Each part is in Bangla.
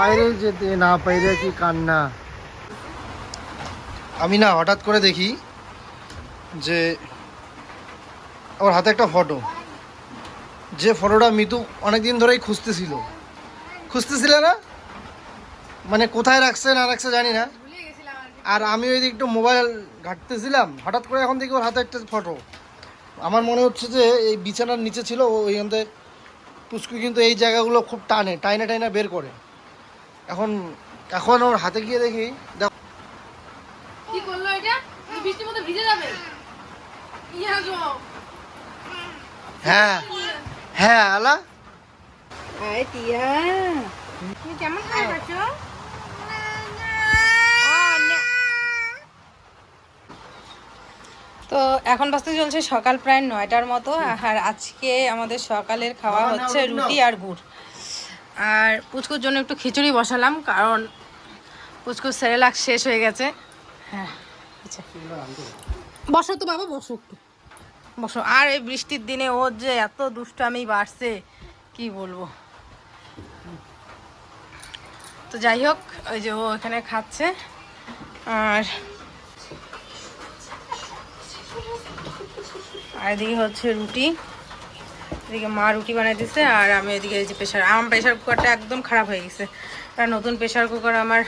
বাইরে যেতে না পাইরে কি কান্না? আমি না হঠাৎ করে দেখি যে আমার হাতে একটা ফটো যে ফটোটা মিতু অনেকদিন ধরেই খুঁজতেছিল। খুঁজতেছিলে না? মানে কোথায় রাখছে, না রাখছে জানি না। আর আমি ওই একটু মোবাইল ঘাঁটতেছিলাম। হঠাৎ করে এখন দেখি ওর হাতে একটা ফটো আমার মনে হচ্ছে যে এই বিছানার নিচে ছিল ওইখান থেকে পুচকু কিন্তু এই জায়গাগুলো খুব টানে, টাইনা টাইনা বের করে। এখন এখন ওর হাতে গিয়ে দেখি। দেখো। কি করল এটা? বৃষ্টির মধ্যে ভিজে যাবে? ইয়া গো। হ্যাঁ। হ্যাঁ আলা। আয় টিয়া। তুমি কেমন খাই পাচ্ছ তো এখন বাজতে চলছে সকাল প্রায় নয়টার মতো আর আজকে আমাদের সকালের খাওয়া হচ্ছে। রুটি আর গুড়। আর পুচকুর জন্য একটু খিচুড়ি বসালাম, কারণ পুচকুর সেরেলাক শেষ হয়ে গেছে। হ্যাঁ আচ্ছা। বসো তো বাবা, বসো একটু। বসো। আর এই বৃষ্টির দিনে ওর যে এত দুষ্টামি বাড়ছে, কি বলব? তো যাই হোক, ওই যে ও এখানে খাচ্ছে। আর আর এদিকে হচ্ছে রুটি। এদিকে মা রুটি বানিয়ে দিচ্ছে আর আমি এদিকে এই যে প্রেশার আমার প্রেশার কুকারটা একদম খারাপ হয়ে গেছে। আর নতুন প্রেশার কুকার আমার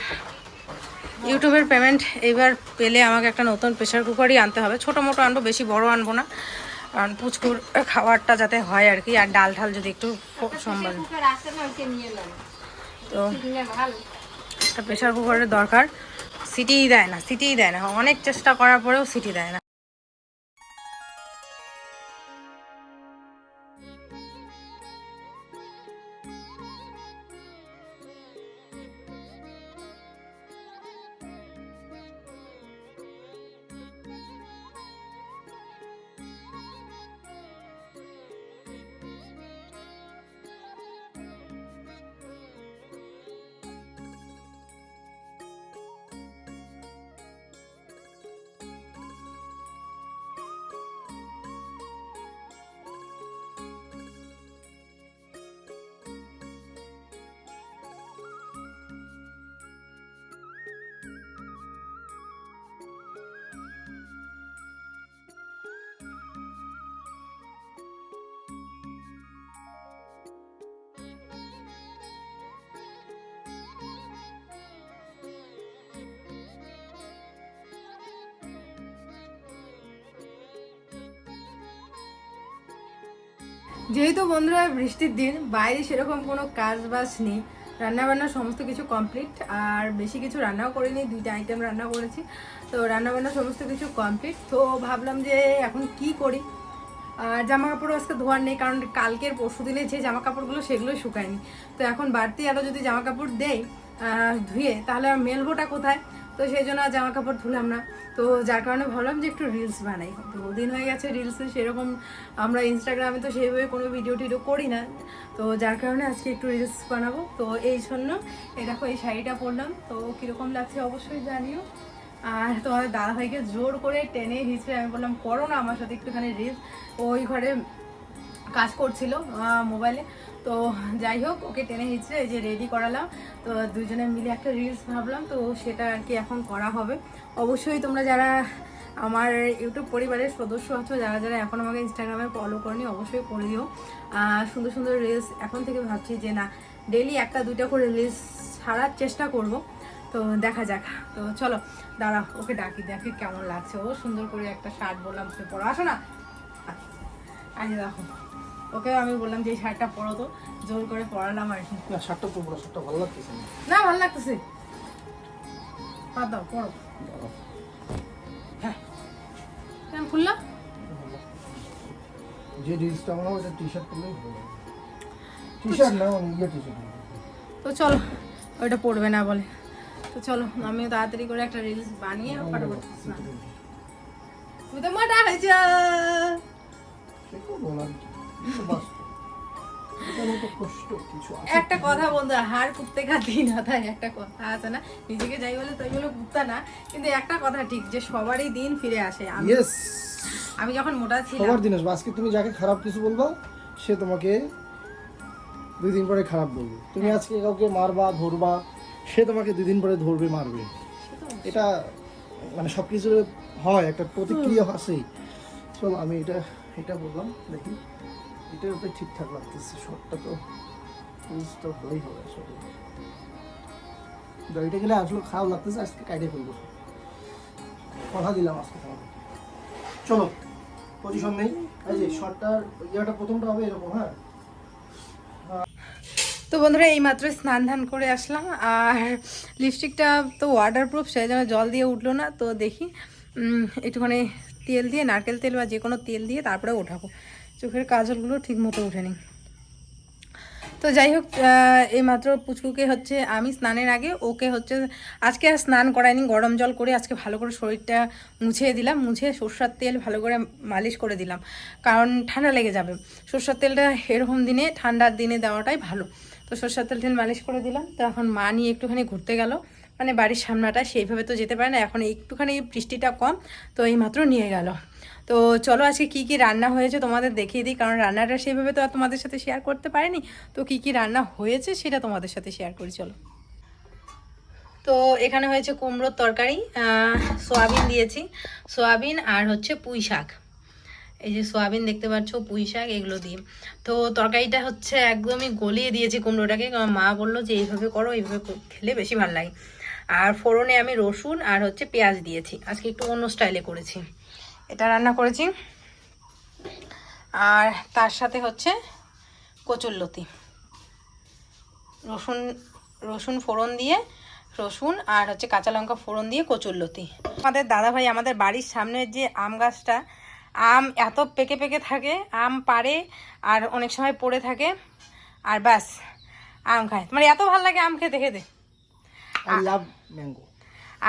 ইউটিউবের পেমেন্ট এইবার পেলে আমাকে একটা নতুন প্রেশার কুকারই আনতে হবে। ছোটো মোটো আনব বেশি বড় আনব না। কারণ পুচকুর খাবারটা যাতে হয় আর কি আর ডাল ঠাল যদি একটু সম্ভব তো একটা প্রেশার কুকারের দরকার। সিটিই দেয় না সিটিই দেয় না। অনেক চেষ্টা করার পরেও সিটি দেয় না। যেহেতু বন্ধুরা বৃষ্টির দিন, বাইরে সেরকম কোনো কাজ বাজ নেই। রান্না বান্না সমস্ত কিছু কমপ্লিট আর বেশি কিছু রান্নাও করিনি, দুইটা আইটেম রান্না করেছি। তো রান্না বান্না সমস্ত কিছু কমপ্লিট তো ভাবলাম যে এখন কি করি? জামা কাপড়ও আজকে ধোয়ার নেই, কারণ কালকের পরশু দিনে যে জামা কাপড়গুলো সেগুলোই শুকায়নি। তো এখন বাড়তি আরও যদি জামা কাপড় দেয় ধুয়ে, তাহলে মেলবোটা কোথায়? তো সেই জন্য জামা কাপড় ধুলাম না। তো যার কারণে ভাবলাম যে একটু রিলস বানাই। তো দিন হয়ে গেছে রিলসে সেরকম আমরা ইনস্টাগ্রামে তো সেইভাবে কোনো ভিডিও টিডিও করি না। তো যার কারণে আজকে একটু রিলস বানাবো। তো এই জন্য এই দেখো, এই শাড়িটা পরলাম। তো কীরকম লাগছে অবশ্যই জানিও। আর তোমাদের দাদাভাইকে জোর করে টেনে হিচড়ে আমি বললাম, করো না আমার সাথে একটুখানি রিলস ওই ঘরে কাজ করছিল মোবাইলে তো যাই হোক, ওকে টেনে হিচড়ে এই যে রেডি করালাম। তো দুজনে মিলে একটা রিলস ভাবলাম, তো সেটা আর কি এখন করা হবে। অবশ্যই তোমরা যারা আমার ইউটিউব পরিবারের সদস্য আছো, যারা যারা এখন আমাকে ইনস্টাগ্রামে ফলো করনি, অবশ্যই করে দিও। সুন্দর সুন্দর রিলস এখন থেকে ভাবছি যে না ডেলি একটা দুইটা করে রিলস ছাড়ার চেষ্টা করব। তো দেখা যাক। তো চলো, দাঁড়া, ওকে ডাকি, দেখে কেমন লাগছে। ও সুন্দর করে একটা শার্ট বললাম সে পরো আসো না আজ দেখো। ওকে আমি বললাম যে এই শার্টটা পরো তো জোর করে পরালাম আর কি। না শার্টটা তো বড় শার্টটা ভালো লাগতেছে না। না ভালো লাগতেছে। বাদ দাও পড়ো হ্যাঁ। কেন খুললাম যে রিলসটা বানাবো এটা টি শার্ট পরলেই ভালো টি শার্ট না ইয়ে টি শার্ট তো চলো ওইটা পড়বে না বলে। তো চলো আমিও তাড়াতাড়ি করে একটা রিলস বানিয়ে ফটাফট স্নান। তুমি তো মোটা হয়েছ আছে একটা কথা বন্ধু হার কুত্তে খাতি না তাই একটা কথা আছে না? নিজেকে যাই বলে তাই বলে কুত্তা না কিন্তু একটা কথা ঠিক যে সবারই দিন ফিরে আসে। আমি যখন মোটা ছিলাম সবার দিন আসবে। আজকে তুমি যাকে খারাপ কিছু বলবা সে তোমাকে দুই দিন পরে খারাপ বলবে। তুমি আজকে কাউকে মারবা ধরবা সে তোমাকে দুই দিন পরে ধরবে মারবে। এটা মানে সব কিছু হয় একটা প্রতিক্রিয়া আছেই চলো আমি এটা এটা বললাম দেখি। এটার উপরে ঠিকঠাক লাগতেছে শর্টটা তো তো হলেই হবে আসলে। গেলে আসলে খারাপ লাগতেছে, আজকে কথা দিলাম আজকে চলো পজিশন নেই। এই যে প্রথমটা হবে এরকম হ্যাঁ? তো বন্ধুরা এই মাত্র স্নান ধান করে আসলাম, আর লিপস্টিকটা তো ওয়াটার প্রুফ সেই জন্য জল দিয়ে উঠল না, তো দেখি একটুখানি তেল দিয়ে, নারকেল তেল বা যে কোনো তেল দিয়ে তারপরে ওঠাবো। চোখের কাজলগুলো ঠিক মতো উঠেনি তো যাই হোক আহ, এই মাত্র পুচকুকে হচ্ছে আমি স্নানের আগে ওকে হচ্ছে আজকে আর স্নান করাইনি গরম জল করে আজকে ভালো করে শরীরটা মুছিয়ে দিলাম মুছে সর্ষার তেল ভালো করে মালিশ করে দিলাম কারণ ঠান্ডা লেগে যাবে। সর্ষার তেলটা এরকম দিনে ঠান্ডার দিনে দেওয়াটাই ভালো। তো সর্ষার তেল টেল মালিশ করে দিলাম তো এখন মা নিয়ে একটুখানি ঘুরতে গেল। মানে বাড়ির সামনাটা সেইভাবে তো যেতে পারে না এখন একটুখানি বৃষ্টিটা কম তো এই মাত্র নিয়ে গেল। তো চলো আজকে কি কি রান্না হয়েছে তোমাদের দেখিয়ে দিই, কারণ রান্নাটা সেইভাবে তো আর তোমাদের সাথে শেয়ার করতে পারিনি। তো কি কি রান্না হয়েছে সেটা তোমাদের সাথে শেয়ার করি, চলো। তো এখানে হয়েছে কুমড়োর তরকারি সোয়াবিন দিয়েছি। সোয়াবিন আর হচ্ছে পুঁই শাক। এই যে সোয়াবিন দেখতে পাচ্ছ, পুঁই শাক, এগুলো দিয়ে। তো তরকারিটা হচ্ছে একদমই গলিয়ে দিয়েছি কুমড়োটাকে, কারণ মা বলল যে, এইভাবে করো, এইভাবে খেলে বেশি ভালো লাগে। আর ফোড়নে আমি রসুন আর হচ্ছে পেঁয়াজ দিয়েছি। আজকে একটু অন্য স্টাইলে করেছি। এটা রান্না করেছি। আর তার সাথে হচ্ছে কচুরলতি রসুন রসুন ফোড়ন দিয়ে, রসুন আর হচ্ছে কাঁচা লঙ্কা ফোড়ন দিয়ে কচুরলতি আমাদের দাদা ভাই আমাদের বাড়ির সামনের যে আম গাছটা, আম এত পেকে পেকে থাকে, আম পারে আর অনেক সময় পড়ে থাকে, আর ব্যাস, আম খায়। মানে এত ভালো লাগে আম খেতে খেতে। আই লাভ ম্যাঙ্গো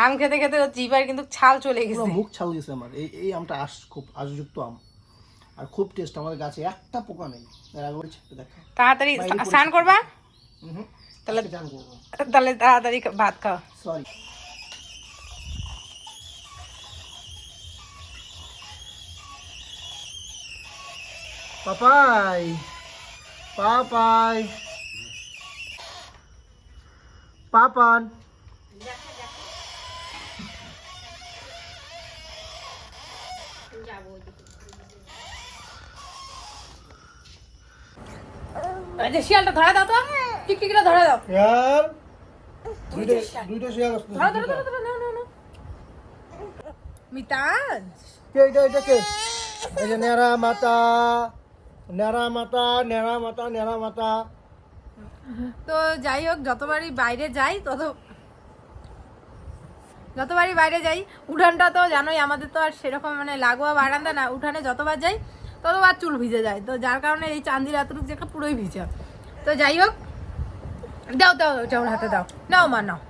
আম খেতে খেতে জিভার কিন্তু ছাল চলে গেছে। মুখ ছাল গেছে আমার। এই এই আমটা আস খুব আশযুক্ত আম। আর খুব টেস্ট আমাদের গাছে একটা পোকা নেই। এর আগে দেখা। তাড়াতাড়ি স্নান করবা? তাহলে তাহলে তাড়াতাড়ি ভাত খাও। সরি পাপাই। পাপাই। পাপান। এই যে শিয়ালটা ধরা দাও তো। টিকটিকিটা ধরা দাও। ইয়ার দুইটা দুইটা আসছে। ধরো ধরো ধরো ধরো নাও নাও নাও মিতাজ কে এটা এটা কে? এই যে নেরা মাতা। নেরা মাতা নেরা মাতা নেরা মাতা। তো যাই হোক যতবারই বাইরে যাই তত যতবারই বাইরে যাই, উঠানটা তো জানোই আমাদের তো আর সেরকম মানে লাগোয়া বারান্দা না, উঠানে যতবার যাই, ততবার চুল ভিজে যায়। তো যার কারণে এই চান্দির এতটুকু জায়গা পুরোই ভিজে। তো যাই হোক, দাও দাও ওর হাতে দাও। নাও, মা, নাও।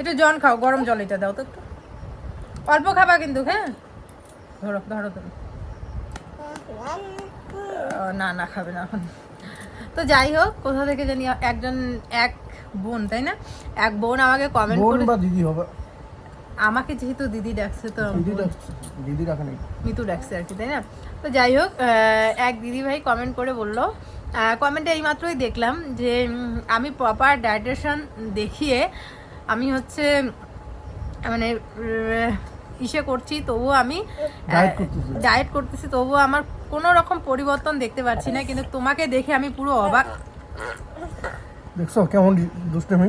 একটু জল খাও, গরম জল এটা দাও তো একটু। অল্প খাবা কিন্তু হ্যাঁ? ধরো ধরো ধরো না না, খাবে না এখন। তো যাই হোক, কোথা থেকে জানি একজন, এক বোন তাই না? এক বোন আমাকে কমেন্ট বোন করে বা দিদি হবে। আমাকে যেহেতু দিদি ডাকছে তো দিদি ডাকছে দিদি রাখা নেই। মিতু ডাকছে আর কি তাই না? তো যাই হোক এক দিদি ভাই কমেন্ট করে বলল। কমেন্টে এইমাত্রই দেখলাম যে আমি প্রপার ডাইটেশন দেখিয়ে আমি হচ্ছে মানে ইসে করছি তবুও আমি ডায়েট করতেছি তবুও আমার কোনো রকম পরিবর্তন দেখতে পাচ্ছি না কিন্তু তোমাকে দেখে আমি পুরো অবাক। দেখছ কেমন দুষ্টমি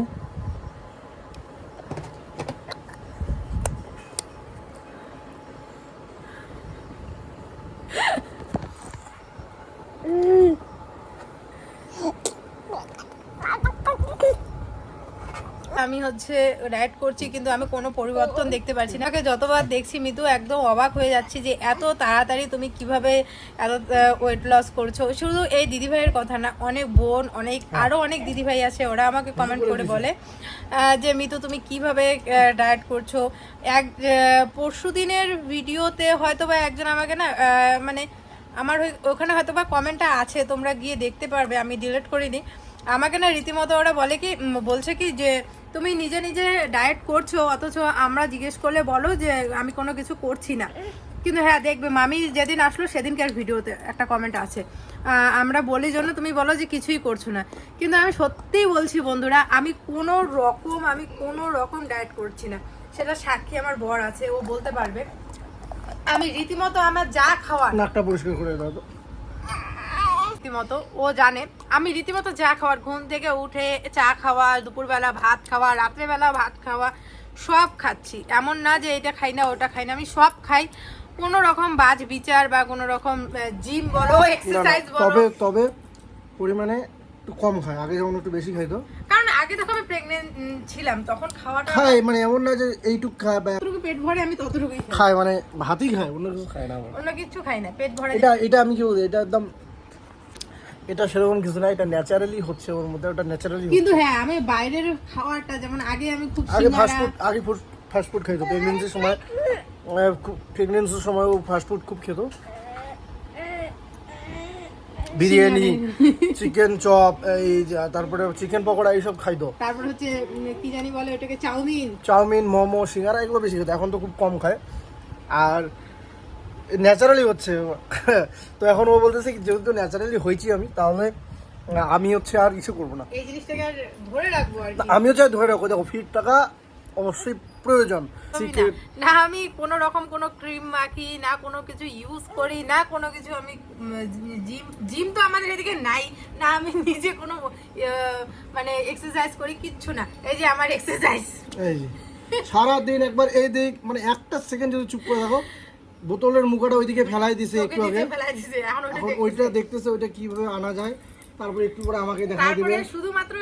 আমি হচ্ছে ডায়েট করছি কিন্তু আমি কোনো পরিবর্তন দেখতে পাচ্ছি না। যতবার দেখছি মিতু একদম অবাক হয়ে যাচ্ছি যে এত তাড়াতাড়ি তুমি কীভাবে এত ওয়েট লস করছ। শুধু এই দিদিভাইয়ের কথা না অনেক বোন অনেক আরও অনেক দিদিভাই আছে ওরা আমাকে কমেন্ট করে বলে যে মিতু তুমি কীভাবে ডায়েট করছ? এক পরশু দিনের ভিডিওতে হয়তো বা একজন আমাকে না মানে আমার ওখানে হয়তো বা কমেন্টটা আছে তোমরা গিয়ে দেখতে পারবে আমি ডিলিট করিনি। আমাকে না রীতিমতো ওরা বলে কি বলছে কি যে তুমি নিজে নিজে ডায়েট করছ, অথচ আমরা জিজ্ঞেস করলে বলো যে আমি কোনো কিছু করছি না। কিন্তু হ্যাঁ দেখবে মামি যেদিন আসলো সেদিনকার ভিডিওতে একটা কমেন্ট আছে। আমরা বলি জন্য তুমি বলো যে কিছুই করছ না। কিন্তু আমি সত্যিই বলছি বন্ধুরা, আমি কোনো রকম, আমি কোনো রকম ডায়েট করছি না। সেটা সাক্ষী আমার বর আছে, ও বলতে পারবে। আমি রীতিমতো আমার যা খাওয়ার নাকটা পরিষ্কার করে দাও রীতিমতো ও জানে। আমি রীতিমতো চা খাওয়ার ঘুম থেকে উঠে চা খাওয়া দুপুরবেলা ভাত খাওয়া রাত্রেবেলা ভাত খাওয়া সব খাচ্ছি। এমন না যে এটা খাই না ওটা খাই না। আমি সব খাই। কোনো রকম বাজ বিচার বা কোনো রকম জিম বলো এক্সারসাইজ বলো। তবে তবে পরিমাণে একটু কম খায়। আগে যেমন একটু বেশি খাইতো। কারণ আগে যখন আমি প্রেগনেন্ট ছিলাম তখন খাওয়াটা খায় মানে এমন না যে এইটুক খায় বা যতটুকু পেট ভরে আমি ততটুকুই খাই। মানে ভাতই খায় অন্য কিছু খায় না অন্য কিছু খাই না পেট ভরে এটা এটা আমি কি বলব এটা একদম এটা সেরকম কিছু না এটা ন্যাচারালি হচ্ছে ওর মধ্যে ওটা ন্যাচারালি কিন্তু হ্যাঁ আমি বাইরের খাওয়াটা যেমন আগে আমি খুব আগে সিঙ্গারা- ফাস্ট ফুড আগে ফাস্ট ফুড খাইতো প্রেগনেন্সির সময় প্রেগনেন্সির সময় ও ফাস্ট ফুড খুব খেত। বিরিয়ানি চিকেন চপ এই তারপরে চিকেন পকোড়া এইসব খাইতো। তারপর হচ্ছে কি জানি বলে ওটাকে চাউমিন। চাউমিন মোমো সিঙ্গারা এগুলো বেশি খেতো। এখন তো খুব কম খায়। আর ন্যাচারালি হচ্ছে। তো এখন ও বলতেছে যেহেতু ন্যাচারালি হয়েছি আমি তাহলে আমি হচ্ছে আর কিছু করব না। এই জিনিসটাকে আর ধরে রাখব আর আমিও চাই ধরে রাখো দেখো ফিট টাকা অবশ্যই প্রয়োজন। না- আমি কোনো রকম কোনো ক্রিম মাখি না কোনো কিছু ইউজ করি না কোনো কিছু আমি জিম জিম তো আমাদের এদিকে নাই। না আমি নিজে কোনো মানে এক্সারসাইজ করি কিচ্ছু না। এই যে আমার এক্সারসাইজ এই যে, সারাদিন একবার এই দিক মানে একটা সেকেন্ড যদি চুপ করে থাকো বোতলের মুখটা ওইদিকে ফেলাই দিছে একটু আগে। এখন। ওইটা দেখতেছে ওইটা কীভাবে আনা যায়? তারপরে একটু পরে আমাকে দেখাই দিবে। শুধুমাত্র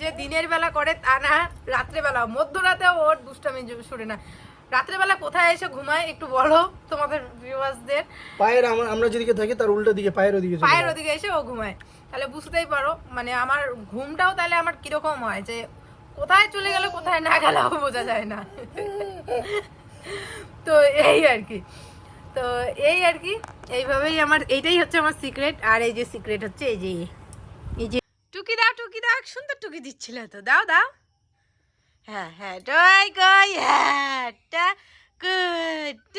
যে দিনের বেলা করে তা না রাত্রেবেলা। মধ্যরাতেও ওর দুষ্টামি শুনে না। রাত্রেবেলা কোথায় এসে ঘুমায় একটু বলো তোমাদের ভিউয়ার্সদের পায়ের আমার আমরা যেদিকে থাকি তার উল্টো দিকে পায়ের ওদিকে পায়ের ওদিকে এসে ও ঘুমায়। তাহলে বুঝতেই পারো মানে আমার ঘুমটাও তাহলে আমার কীরকম হয় যে কোথায় চলে গেল কোথায় না গেল বোঝা যায় না। তো এই আর কি। তো এই আর কি, এইভাবেই আমার, এইটাই হচ্ছে আমার সিক্রেট আর এই যে সিক্রেট হচ্ছে এই যে এই। যে টুকি দাও টুকি দাও, এক সুন্দর টুকি দিচ্ছিল তো, দাও দাও। হ্যাঁ হ্যাঁ টয় কই হ্যাঁ টা গুড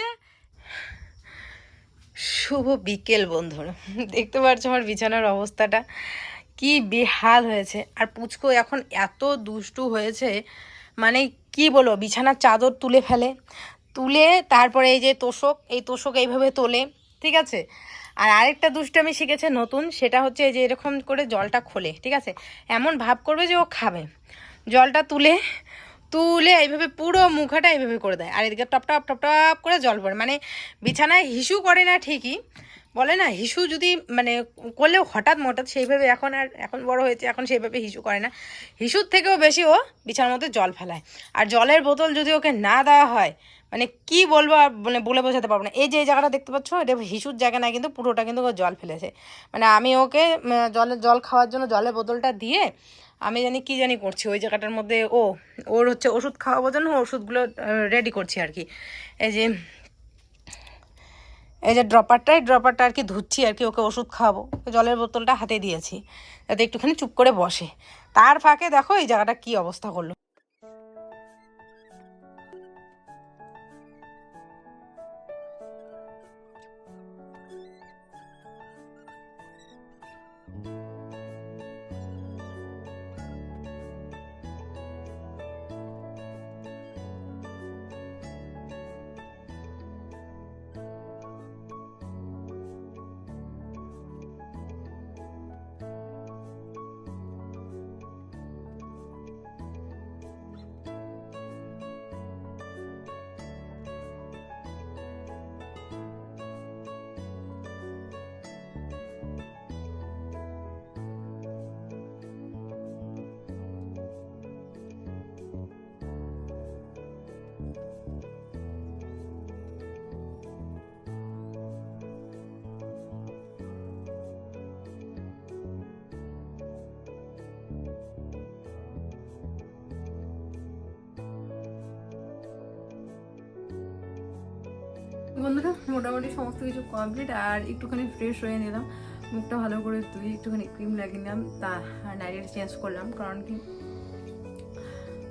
শুভ বিকেল, বন্ধুরা। দেখতে পাচ্ছ আমার বিছানার অবস্থাটা? কি বেহাল হয়েছে। আর পুচকো এখন এত দুষ্টু হয়েছে মানে কি বলব, বিছানার চাদর তুলে ফেলে। তুলে তারপরে এই যে তোষক, এই তোষক এইভাবে তোলে, ঠিক আছে? আর আরেকটা দুষ্ট আমি শিখেছে নতুন, সেটা হচ্ছে এই যে এরকম করে জলটা খোলে, ঠিক আছে? এমন ভাব করবে যে ও খাবে। জলটা তুলে তুলে এইভাবে পুরো মুখাটা এইভাবে করে দেয়। আর এদিকে টপটপ টপটপ টপ টপ করে জল পড়ে। মানে বিছানায় হিসু করে না ঠিকই বলে না, হিসু যদি মানে করলেও হঠাৎ মঠাৎ সেইভাবে এখন আর এখন বড় হয়েছে, এখন সেইভাবে হিসু করে না। হিসুর থেকেও বেশি ও বিছানার মধ্যে জল ফেলায়। আর জলের বোতল যদি ওকে না দেওয়া হয় মানে কি বলব আর মানে বলে বোঝাতে পারব না। এই যে, এই জায়গাটা দেখতে পাচ্ছ, এটা হিসুর জায়গা না, কিন্তু পুরোটা কিন্তু ও জল ফেলেছে। মানে আমি ওকে জলের জল খাওয়ার জন্য জলের বোতলটা দিয়ে আমি জানি কি জানি করছি, ওই জায়গাটার মধ্যে ও, ওর হচ্ছে ওষুধ খাওয়াবো জন্য ওষুধগুলো রেডি করছি আর কি। এই যে এই যে ড্রপারটা এই ড্রপারটা আর কি ধুচ্ছি আর কি ওকে ওষুধ খাওয়াবো। জলের বোতলটা হাতে দিয়েছি। যাতে একটুখানি চুপ করে বসে। তার ফাঁকে দেখো এই জায়গাটা কি অবস্থা করল। বন্ধুরা, মোটামুটি সমস্ত কিছু কমপ্লিট আর একটুখানি ফ্রেশ হয়ে নিলাম। মুখটা ভালো করে ধুয়ে একটুখানি ক্রিম লাগিয়ে নিলাম। তা নাইটের চেঞ্জ করলাম, কারণ কি?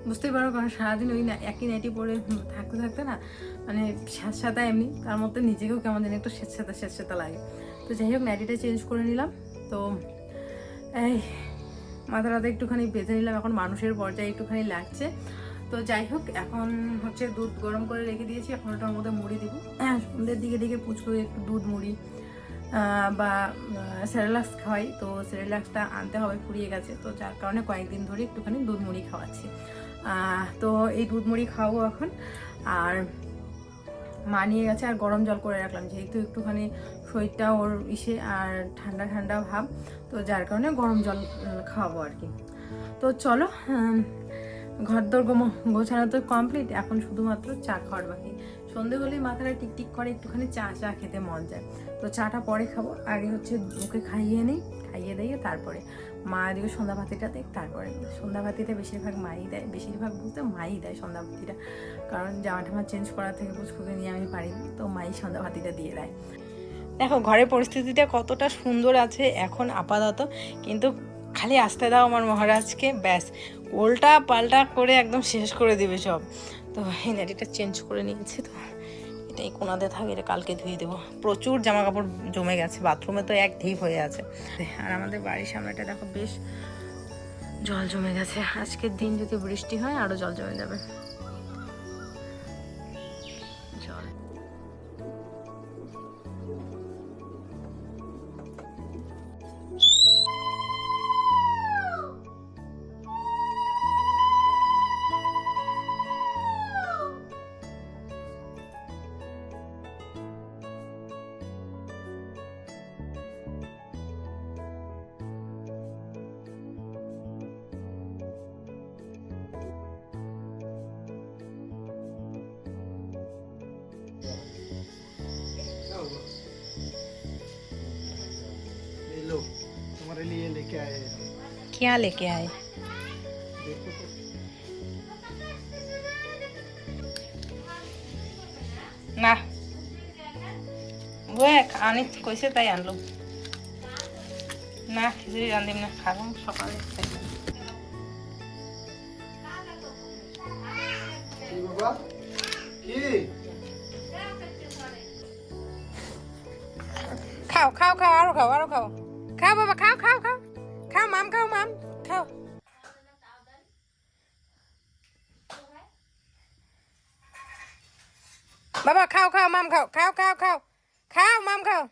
বুঝতেই পারো, কারণ সারাদিন ওই একই নাইটি পরে থাকতে থাকতে না মানে স্যাঁতস্যাঁতা এমনি, তার মধ্যে নিজেকেও কেমন যেন একটু স্যাঁতস্যাঁতা স্যাঁতস্যাঁতা লাগে। তো যাই হোক নাইটিটা চেঞ্জ করে নিলাম। তো, এই মাথাটাতে একটুখানি বেঁধে নিলাম। এখন মানুষের পর্যায়ে একটুখানি লাগছে। তো যাই হোক, এখন হচ্ছে দুধ গরম করে রেখে দিয়েছি। এখন ওটার মধ্যে মুড়ি দিব। হ্যাঁ সন্ধ্যের দিকে দিকে পুচকু একটু দুধ মুড়ি বা সেরেলাক্স খাওয়াই। তো সেরেলাক্সটা আনতে হবে ফুরিয়ে গেছে। তো যার কারণে কয়েকদিন ধরে একটুখানি দুধ মুড়ি খাওয়াচ্ছি। তো এই দুধ মুড়ি খাওয়াবো এখন। আর মা নিয়ে গেছে, আর গরম জল করে রাখলাম। যেহেতু একটুখানি শরীরটা ওর ইসে আর ঠান্ডা ঠান্ডা ভাব, তো যার কারণে গরম জল খাওয়াবো আর কি। তো চলো উম, ঘর দোর গোছানো তো কমপ্লিট এখন শুধুমাত্র চা খাওয়ার বাকি। সন্ধে হলেই মাথাটা টিকটিক করে একটুখানি চা চা খেতে মন যায় তো চাটা পরে খাব আগে হচ্ছে ওকে খাইয়ে নিই খাইয়ে দিয়ে তারপরে। মা এদিকে সন্ধ্যা ভাতিটা দেখ তারপরে। সন্ধ্যা ভাতিতে বেশিরভাগ মাই দেয় বেশিরভাগ বলতে মাই দেয় সন্ধ্যা ভাতিটা কারণ জামা টামা চেঞ্জ করার থেকে পুচকুকে নিয়ে আমি পারি তো মাই সন্ধ্যা ভাতিটা দিয়ে দেয়। দেখো ঘরের পরিস্থিতিটা কতটা সুন্দর আছে এখন আপাতত। কিন্তু খালি আসতে দাও আমার মহারাজকে, ব্যাস। উল্টা পাল্টা করে একদম শেষ করে দেবে সব। তো এই চেঞ্জ করে নিয়েছি তো। এটাই কোনাতে থাকে, এটা কালকে ধুয়ে দেবো। প্রচুর জামা কাপড় জমে গেছে বাথরুমে তো এক ঢিপ হয়ে আছে। আর আমাদের বাড়ির সামনেটা দেখো বেশ জল জমে গেছে। আজকের দিন যদি বৃষ্টি হয় আরও জল জমে যাবে। क्या लेके आए देखो तो না ও আনি কইছে তাই আনলো না খিচুড়ি রান্ধিম না খাবো সকালে কি বাবা কি খাও খাও খাও আরো খাও আরো খাও খাও বাবা খাও খাও খাও খাও মাম খাও মাম খাও বাবা খাও খাও মাম খাও খাও খাও খাও খাও মাম খাও